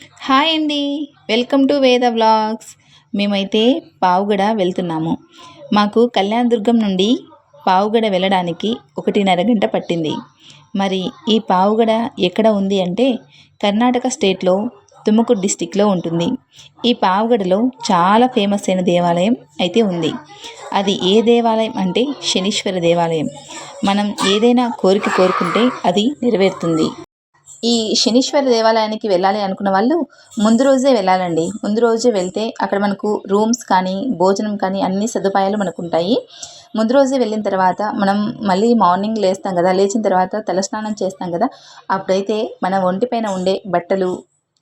Hi అండి. Welcome to Veda vlogs. మేమైతే పావుగడ వెళ్తున్నాము. మాకు కళ్యాణదుర్గం నుండి పావుగడ వెళ్ళడానికి ఒకటిన్నర గంట పట్టింది. మరి ఈ పావుగడ ఎక్కడ ఉంది అంటే కర్ణాటక స్టేట్లో తుముకూరు డిస్టిక్లో ఉంటుంది. ఈ పావుగడలో చాలా ఫేమస్ అయిన దేవాలయం అయితే ఉంది. అది ఏ దేవాలయం అంటే శనీశ్వర దేవాలయం. మనం ఏదైనా కోరిక కోరుకుంటే అది నెరవేరుతుంది. ఈ శనీశ్వర దేవాలయానికి వెళ్ళాలి అనుకున్న వాళ్ళు ముందు రోజే వెళ్ళాలండి. ముందు రోజే వెళ్తే అక్కడ మనకు రూమ్స్ కానీ భోజనం కానీ అన్ని సదుపాయాలు మనకు ఉంటాయి ముందు రోజే వెళ్ళిన తర్వాత మనం మళ్ళీ మార్నింగ్ లేస్తాం కదా లేచిన తర్వాత తలస్నానం చేస్తాం కదా అప్పుడైతే మన ఒంటిపైన ఉండే బట్టలు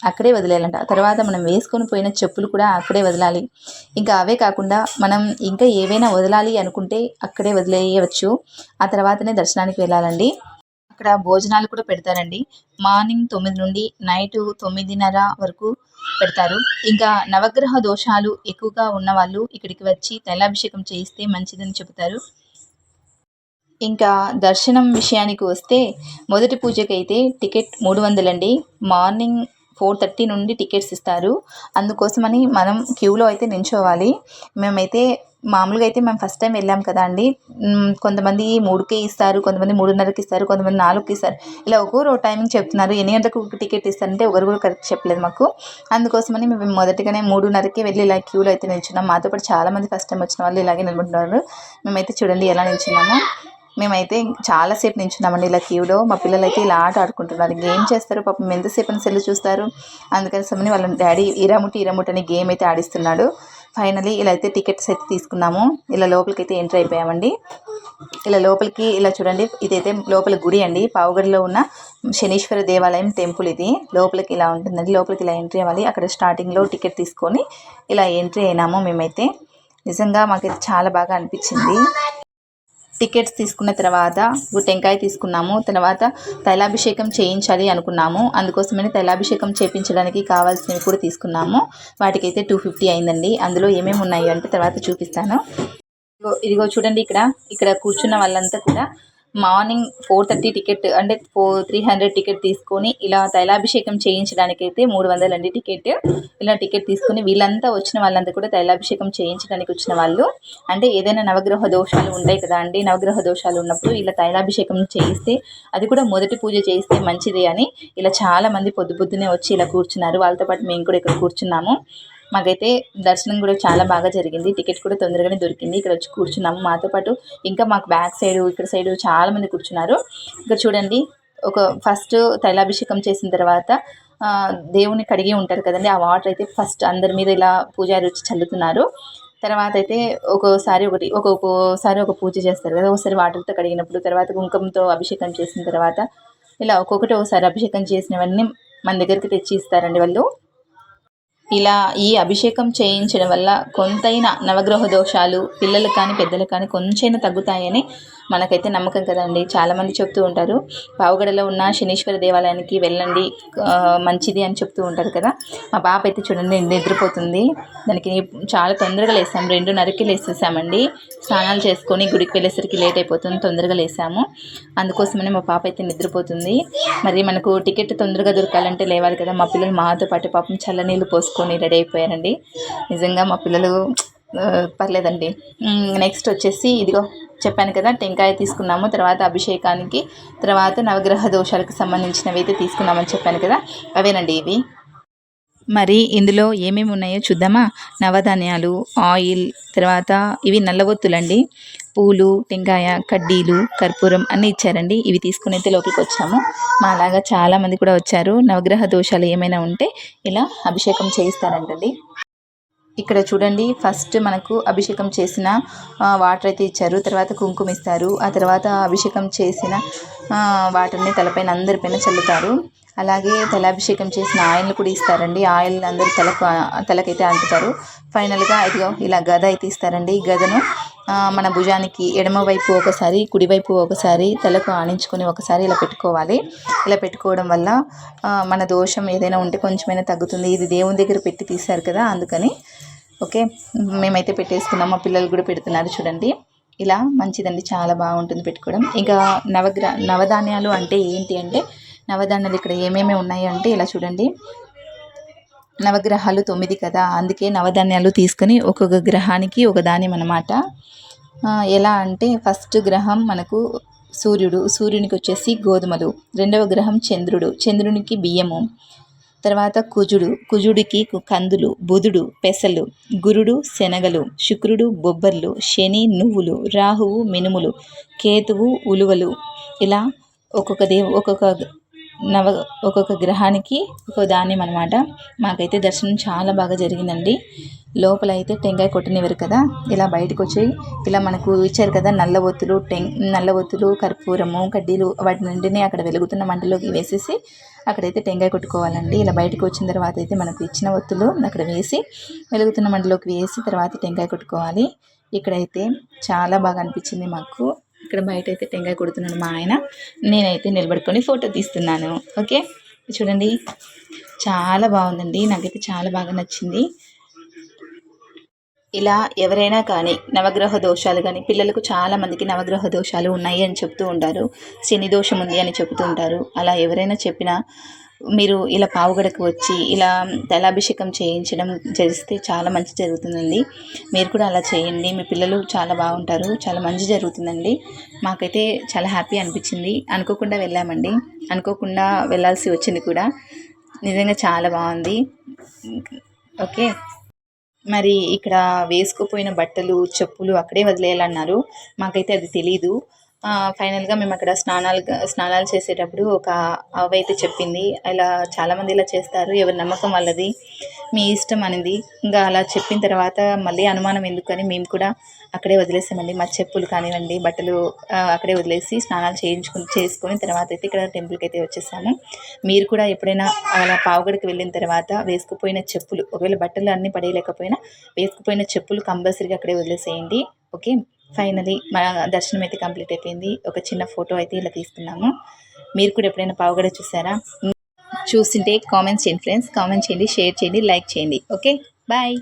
అక్కడే వదిలేయాలంట. తర్వాత మనం వేసుకొని పోయిన చెప్పులు కూడా అక్కడే వదలాలి. ఇంకా అవే కాకుండా మనం ఇంకా ఏవైనా వదలాలి అనుకుంటే అక్కడే వదిలేయవచ్చు. ఆ తర్వాతనే దర్శనానికి వెళ్ళాలండి. ఇక్కడ భోజనాలు కూడా పెడతారండి. మార్నింగ్ తొమ్మిది నుండి నైట్ తొమ్మిదిన్నర వరకు పెడతారు. ఇంకా నవగ్రహ దోషాలు ఎక్కువగా ఉన్న వాళ్ళు ఇక్కడికి వచ్చి తైలాభిషేకం చేయిస్తే మంచిదని చెబుతారు. ఇంకా దర్శనం విషయానికి వస్తే మొదటి పూజకైతే టికెట్ మూడు వందలండి. మార్నింగ్ ఫోర్ థర్టీ నుండి టికెట్స్ ఇస్తారు. అందుకోసమని మనం క్యూలో అయితే నించోవాలి మేమైతే మామూలుగా అయితే మేము ఫస్ట్ టైం వెళ్ళాం కదా అండి. కొంతమంది మూడుకే ఇస్తారు కొంతమంది మూడున్నరకి ఇస్తారు కొంతమంది నాలుగుకి ఇస్తారు. ఇలా ఒక్కొరు టైమింగ్ చెప్తున్నారు ఎన్ని గంటలకు టికెట్ ఇస్తారంటే ఒకరు కూడా కరెక్ట్ చెప్పలేదు మాకు. అందుకోసమని మేము మొదటిగానే మూడున్నరకి వెళ్ళి ఇలా క్యూలో అయితే నిల్చున్నాం. మాతో పాటు చాలామంది ఫస్ట్ టైం వచ్చిన వాళ్ళు ఇలాగే నిలబడుతున్నారు మేమైతే చూడండి ఎలా నిల్చున్నాము. మేమైతే చాలాసేపు నించున్నామండి ఇలా క్యూలో మా పిల్లలు అయితే ఇలా ఆట ఆడుకుంటున్నారు. గేమ్ చేస్తారు పాపం. ఎంతసేపు అని సెల్ చూస్తారు. అందుకని సమని వాళ్ళ డాడీ ఇరాముటి ఇరాముటి అని గేమ్ అయితే ఆడిస్తున్నాడు. ఫైనలీ ఇలా అయితే టికెట్స్ అయితే తీసుకున్నాము. ఇలా లోపలికి అయితే ఎంటర్ అయిపోయామండి. ఇలా లోపలికి ఇలా చూడండి ఇదైతే లోపల గుడి అండి. పావుగడిలో ఉన్న శనీశ్వర దేవాలయం టెంపుల్ ఇది. లోపలికి ఇలా ఉంటుందండి. లోపలికి ఇలా ఎంట్రీ అవ్వాలి. అక్కడ స్టార్టింగ్లో టికెట్ తీసుకొని ఇలా ఎంట్రీ అయినాము మేమైతే. నిజంగా మాకైతే చాలా బాగా అనిపించింది. టికెట్స్ తీసుకున్న తర్వాత టెంకాయ తీసుకున్నాము. తర్వాత తైలాభిషేకం చేయించాలి అనుకున్నాము. అందుకోసమని తైలాభిషేకం చేయించడానికి కావాల్సినవి కూడా తీసుకున్నాము. వాటికైతే టూ ఫిఫ్టీ అయిందండి. అందులో ఏమేమి ఉన్నాయో అంటే తర్వాత చూపిస్తాను. ఇదిగో చూడండి ఇక్కడ. ఇక్కడ కూర్చున్న వాళ్ళంతా కూడా మార్నింగ్ ఫోర్ థర్టీ టికెట్ అంటే ఫోర్ త్రీ హండ్రెడ్ టికెట్ తీసుకొని ఇలా తైలాభిషేకం చేయించడానికి అయితే మూడు వందలు అండి టికెట్. ఇలా టికెట్ తీసుకొని వీళ్ళంతా వచ్చిన వాళ్ళంతా కూడా తైలాభిషేకం చేయించడానికి వచ్చిన వాళ్ళు. అంటే ఏదైనా నవగ్రహ దోషాలు ఉంటాయి కదా అండి నవగ్రహ దోషాలు ఉన్నప్పుడు ఇలా తైలాభిషేకం చేయిస్తే అది కూడా మొదటి పూజ చేయిస్తే మంచిది అని ఇలా చాలా మంది పొద్దు పొద్దునే వచ్చి ఇలా కూర్చున్నారు. వాళ్ళతో పాటు మేము కూడా ఇక్కడ కూర్చున్నాము. మాకైతే దర్శనం కూడా చాలా బాగా జరిగింది. టికెట్ కూడా తొందరగానే దొరికింది. ఇక్కడ వచ్చి కూర్చున్నాము. మాతో పాటు ఇంకా మాకు బ్యాక్ సైడ్ ఇక్కడ సైడ్ చాలా మంది కూర్చున్నారు. ఇక్కడ చూడండి ఒక ఫస్ట్ తైలాభిషేకం చేసిన తర్వాత దేవుని కడిగి ఉంటారు కదండి ఆ వాటర్ అయితే ఫస్ట్ అందరి మీద ఇలా పూజారి వచ్చి చల్లుతున్నారు. తర్వాత అయితే ఒక్కోసారి ఒకటి ఒక్కొక్కసారి ఒక పూజ చేస్తారు కదా ఒకసారి వాటర్తో కడిగినప్పుడు తర్వాత కుంకుమతో అభిషేకం చేసిన తర్వాత ఇలా ఒక్కొక్కటి ఒకసారి అభిషేకం చేసినవన్నీ మన దగ్గరికి తెచ్చి ఇస్తారండి వాళ్ళు. ఇలా ఈ అభిషేకం చేయించడం వల్ల కొంతైనా నవగ్రహ దోషాలు పిల్లలు కానీ పెద్దలు కానీ కొంచెం తగ్గుతాయని మనకైతే నమ్మకం కదండి. చాలామంది చెప్తూ ఉంటారు. పావుగడలో ఉన్న శనీశ్వర దేవాలయానికి వెళ్ళండి. మంచిది అని చెప్తూ ఉంటారు కదా. మా పాప అయితే చూడండి నిద్రపోతుంది. దానికి చాలా తొందరగా లేసాము రెండున్నరకి లేసేసామండి. స్నానాలు చేసుకొని గుడికి వెళ్ళేసరికి లేట్ అయిపోతుంది. తొందరగా లేసాము. అందుకోసమనే మా పాప అయితే నిద్రపోతుంది. మరి మనకు టికెట్ తొందరగా దొరకాలంటే లేవాలి కదా. మా పిల్లలు మాతో పాటు పాపం చల్లనీళ్ళు పోసుకొని రెడీ అయిపోయారండి. నిజంగా మా పిల్లలు పర్లేదండి. నెక్స్ట్ వచ్చేసి ఇదిగో చెప్పాను కదా టెంకాయ తీసుకున్నాము తర్వాత అభిషేకానికి తర్వాత నవగ్రహ దోషాలకు సంబంధించినవి అయితే తీసుకున్నామని చెప్పాను కదా అవేనండి ఇవి. మరి ఇందులో ఏమేమి ఉన్నాయో చూద్దామా? నవధాన్యాలు ఆయిల్ తర్వాత ఇవి నల్లవొత్తులండి పూలు టెంకాయ కడ్డీలు కర్పూరం అన్నీ ఇచ్చారండి. ఇవి తీసుకుని అయితే లోపలికి వచ్చాము. మా అలాగా చాలామంది కూడా వచ్చారు. నవగ్రహ దోషాలు ఏమైనా ఉంటే ఇలా అభిషేకం చేయిస్తారంటండి. ఇక్కడ చూడండి ఫస్ట్ మనకు అభిషేకం చేసిన వాటర్ అయితే ఇచ్చారు. తర్వాత కుంకుమ ఇస్తారు. ఆ తర్వాత అభిషేకం చేసిన వాటర్ని తలపైన అందరిపైన చల్లుతారు. అలాగే తలాభిషేకం చేసిన ఆయిల్ని కూడా ఇస్తారండి. ఆయిల్ అందరూ తలకు తలకైతే అంటుతారు. ఫైనల్గా ఇదిగో ఇలా గద అయితే ఇస్తారండి ఈ గదను. మన భుజానికి ఎడమ వైపు ఒకసారి కుడివైపు ఒకసారి తలకు ఆనించుకొని ఒకసారి ఇలా పెట్టుకోవాలి. ఇలా పెట్టుకోవడం వల్ల మన దోషం ఏదైనా ఉంటే కొంచెమైనా తగ్గుతుంది. ఇది దేవుని దగ్గర పెట్టి తీశారు కదా అందుకని. ఓకే మేమైతే పెట్టేసుకున్నాం. మా పిల్లలు కూడా పెడుతున్నారు చూడండి. ఇలా మంచిదండి. చాలా బాగుంటుంది పెట్టుకోవడం. ఇంకా నవగ్ర నవధాన్యాలు అంటే ఏంటి అంటే నవధాన్యాలు ఇక్కడ ఏమేమి ఉన్నాయి అంటే ఇలా చూడండి. నవగ్రహాలు తొమ్మిది కదా అందుకే నవధాన్యాలు తీసుకొని ఒక్కొక్క గ్రహానికి ఒక ధాన్యం అన్నమాట ఎలా అంటే ఫస్ట్ గ్రహం మనకు సూర్యుడు సూర్యునికి వచ్చేసి గోధుమలు రెండవ గ్రహం చంద్రుడు చంద్రునికి బియ్యము తర్వాత కుజుడు కుజుడికి కందులు బుధుడు పెసలు గురుడు శనగలు శుక్రుడు బొబ్బర్లు శని నువ్వులు రాహువు మినుములు కేతువు ఉలువలు. ఇలా ఒక్కొక్క దేవు ఒక్కొక్క నవ ఒక్కొక్క గ్రహానికి ఒక్కొక్క ధాన్యం అనమాట మాకైతే దర్శనం చాలా బాగా జరిగిందండి. లోపల అయితే టెంకాయ కొట్టనివ్వరు కదా. ఇలా బయటకు వచ్చి ఇలా మనకు ఇచ్చారు కదా నల్ల ఒత్తులు టెం నల్ల ఒత్తులు కర్పూరము కడ్డీలు వాటి నుండిని అక్కడ వెలుగుతున్న మంటలోకి వేసేసి అక్కడైతే టెంకాయ కొట్టుకోవాలండి. ఇలా బయటకు వచ్చిన తర్వాత అయితే మనకు ఇచ్చిన ఒత్తులు అక్కడ వేసి వెలుగుతున్న మంటలోకి వేసి తర్వాత టెంకాయ కొట్టుకోవాలి. ఇక్కడైతే చాలా బాగా అనిపించింది మాకు. ఇక్కడ బయట అయితే టెంకాయ కొడుతున్నాడు మా ఆయన. నేనైతే నిలబడుకొని ఫోటో తీస్తున్నాను. ఓకే? చూడండి. చాలా బాగుందండి. నాకైతే చాలా బాగా నచ్చింది. ఇలా ఎవరైనా కానీ నవగ్రహ దోషాలు కానీ పిల్లలకు చాలామందికి నవగ్రహ దోషాలు ఉన్నాయి అని చెప్తూ ఉంటారు. శని దోషం ఉంది అని చెప్తూ ఉంటారు. అలా ఎవరైనా చెప్పినా మీరు ఇలా పావుగడకు వచ్చి ఇలా తైలాభిషేకం చేయించడం జరిస్తే చాలా మంచి జరుగుతుందండి. మీరు కూడా అలా చేయండి. మీ పిల్లలు చాలా బాగుంటారు. చాలా మంచి జరుగుతుందండి. మాకైతే చాలా హ్యాపీ అనిపించింది. అనుకోకుండా వెళ్ళామండి. అనుకోకుండా వెళ్ళాల్సి వచ్చింది కూడా. నిజంగా చాలా బాగుంది. ఓకే. మరి ఇక్కడ వేసుకుపోయిన బట్టలు చెప్పులు అక్కడే వదిలేయాలన్నారు. మాకైతే అది తెలీదు. ఫైనల్గా మేము అక్కడ స్నానాలు స్నానాలు చేసేటప్పుడు ఒక అవ్వ అయితే చెప్పింది. ఇలా చాలామంది ఇలా చేస్తారు. ఎవరి నమ్మకం వాళ్ళది. మీ ఇష్టం అనేది. ఇంకా అలా చెప్పిన తర్వాత మళ్ళీ అనుమానం ఎందుకని మేము కూడా అక్కడే వదిలేసామండి. మా చెప్పులు కానివ్వండి బట్టలు అక్కడే వదిలేసి స్నానాలు చేయించుకుని చేసుకొని తర్వాత అయితే ఇక్కడ టెంపుల్కి అయితే వచ్చేసాము. మీరు కూడా ఎప్పుడైనా అలా పావుగడికి వెళ్ళిన తర్వాత వేసుకుపోయిన చెప్పులు ఒకవేళ బట్టలు అన్నీ పడేయలేకపోయినా వేసుకుపోయిన చెప్పులు కంపల్సరీగా అక్కడే వదిలేసేయండి. ఓకే? ఫైనలీ మా దర్శనం అయితే కంప్లీట్ అయిపోయింది. ఒక చిన్న ఫోటో అయితే ఇలా తీసుకున్నాము. మీరు కూడా ఎప్పుడైనా పావుగడ చూసారా? చూసింటే కామెంట్స్ చేయండి ఫ్రెండ్స్. కామెంట్ చేయండి షేర్ చేయండి లైక్ చేయండి. ఓకే? బాయ్.